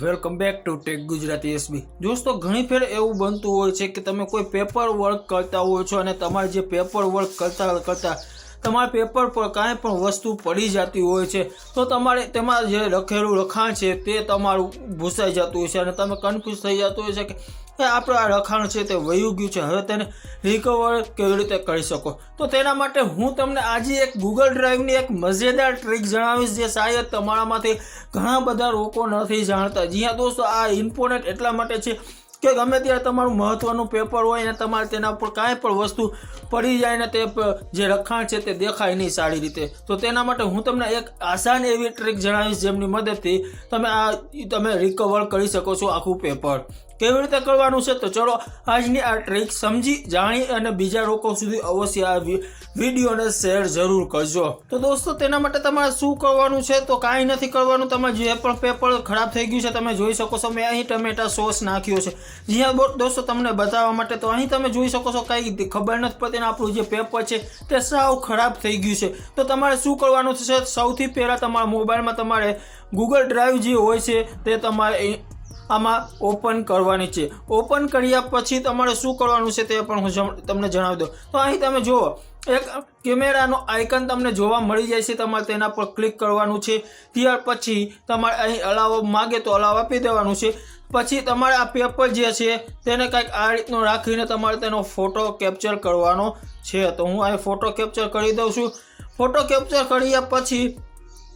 Welcome back to tech Gujarati S B દોસ્તો, ઘણી ફેર એવું બનતું હોય છે કે તમે કોઈ પેપર વર્ક કરતા હોય છો અને તમારે જે પેપર વર્ક કરતા કરતા તમારા પેપર પર કાંઈ પણ વસ્તુ પડી જતી હોય છે, તો તમારે તેમાં જે લખેલું લખાણ છે તે તમારું ભૂસાઈ જતું હોય છે અને તમે કન્ફ્યુઝ થઈ જતું હોય છે કે એ આપણું આ લખાણ છે તે વયું ગયું છે. હવે તેને રિકવર કેવી રીતે કરી શકો? તો તેના માટે હું તમને આજે એક ગૂગલ ડ્રાઈવની એક મજેદાર ટ્રીક જણાવીશ જે શાયદ તમારામાંથી ઘણા બધા લોકો નથી જાણતા. જી હા દોસ્તો, આ ઇમ્પોર્ટન્ટ એટલા માટે છે કે ગમે ત્યારે તમારું મહત્વનું પેપર હોય અને તમારે તેના ઉપર કાંઈ પણ વસ્તુ પડી જાય ને તે જે લખાણ છે તે દેખાય નહીં સારી રીતે. તો તેના માટે હું તમને એક આસાન એવી ટ્રીક જણાવીશ જેમની મદદથી તમે આ, તમે રિકવર કરી શકો છો આખું પેપર કેવી રીતે કરવાનું છે? તો ચલો, આજની આ ટ્રીક સમજી, જાણી અને બીજા લોકો સુધી અવશ્ય આ વિડીયોને શેર જરૂર કરજો. તો દોસ્તો, તેના માટે તમારે શું કરવાનું છે? તો કાંઈ નથી કરવાનું. તમે જે પણ પેપર ખરાબ થઈ ગયું છે, તમે જોઈ શકો છો. મેં અહીં ટમેટા સોસ નાખ્યો છે. જી હા દોસ્તો, તમને બતાવવા માટે તો અહીં તમે જોઈ શકો છો. કાંઈ ખબર નથી પડતી આપણું જે પેપર છે, તે સાવ ખરાબ થઈ ગયું છે. તો તમારે શું કરવાનું છે? સૌથી પહેલાં તમારા મોબાઈલમાં તમારે ગૂગલ ડ્રાઈવ જે હોય છે, તે તમારે આમાં ઓપન કરવાની છે. ઓપન કર્યા પછી તમારે શું કરવાનું છે તે પણ હું તમને જણાવી દઉં. તો અહીં તમે જુઓ, એક કેમેરાનો આઇકન તમને જોવા મળી જાય છે તમારે તેના પર ક્લિક કરવાનું છે. ત્યાર પછી તમારે અહીં અલાવ માગે તો અલાવ આપી દેવાનું છે. પછી તમારે આ પેપર જે છે તેને કંઈક આ રીતનું રાખીને તમારે તેનો ફોટો કેપ્ચર કરવાનો છે. તો હું અહીં ફોટો કેપ્ચર કરી દઉં છું. ફોટો કેપ્ચર કર્યા પછી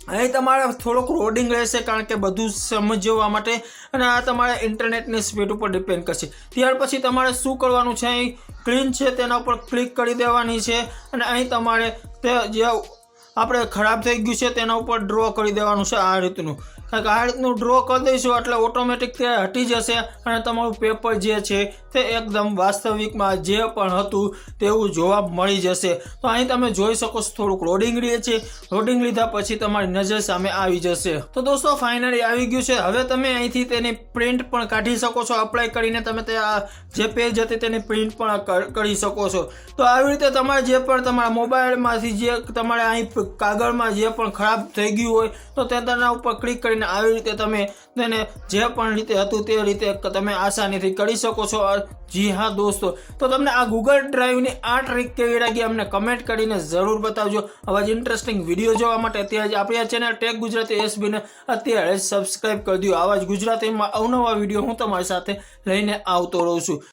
અહીં તમારે થોડુંક રોડિંગ રહેશે કારણ કે બધું સમજવા માટે અને આ તમારે ઇન્ટરનેટની સ્પીડ ઉપર ડિપેન્ડ કરશે. ત્યાર પછી તમારે શું કરવાનું છે? અહીં ક્લીન છે, તેના ઉપર ક્લિક કરી દેવાની છે અને અહીં તમારે તે જે આપણે ખરાબ થઈ ગયું છે તેના ઉપર ડ્રો કરી દેવાનું છે આ રીતનું. કારણ કે આ રીતનું ડ્રો કરી દઈશું એટલે ઓટોમેટિક તે હટી જશે અને તમારું પેપર જે છે તે એકદમ વાસ્તવિકમાં જે પણ હતું તેવું જોવા મળી જશે. તો અહીં તમે જોઈ શકો છો થોડુંક લોડિંગ રહે છે. લોડિંગ લીધા પછી તમારી નજર સામે આવી જશે. તો દોસ્તો ફાઇનલી આવી ગયું છે. હવે તમે અહીંથી તેની પ્રિન્ટ પણ કાઢી શકો છો. અપ્લાય કરીને તમે તે આ જે પેજ હતી તેની પ્રિન્ટ પણ કરી શકો છો. તો આવી રીતે તમારે જે પણ તમારા મોબાઈલમાંથી જે તમારે અહીં કાગળમાં જે પણ ખરાબ થઈ ગયું હોય તો તે તેના ઉપર ક્લિક કરીને આવી રીતે તમે તેને જે પણ રીતે હતું તે રીતે તમે આસાનીથી કરી શકો છો. જી હા, દોસ્તો. તો તમને આ ગૂગલ ડ્રાઈવની આ ટ્રીક કેવી લાગી અમને કમેન્ટ કરીને જરૂર બતાવજો. આવા જ ઇન્ટરેસ્ટિંગ વીડિયો જોવા માટે અત્યારે જ આપણી ચેનલ ટેક ગુજરાતી એસબીને અત્યારે જ સબસ્ક્રાઇબ કરી દો આવા જ ગુજરાતીમાં અવનવા વીડિયો હું તમારી સાથે લઈને આવતો રહું છું.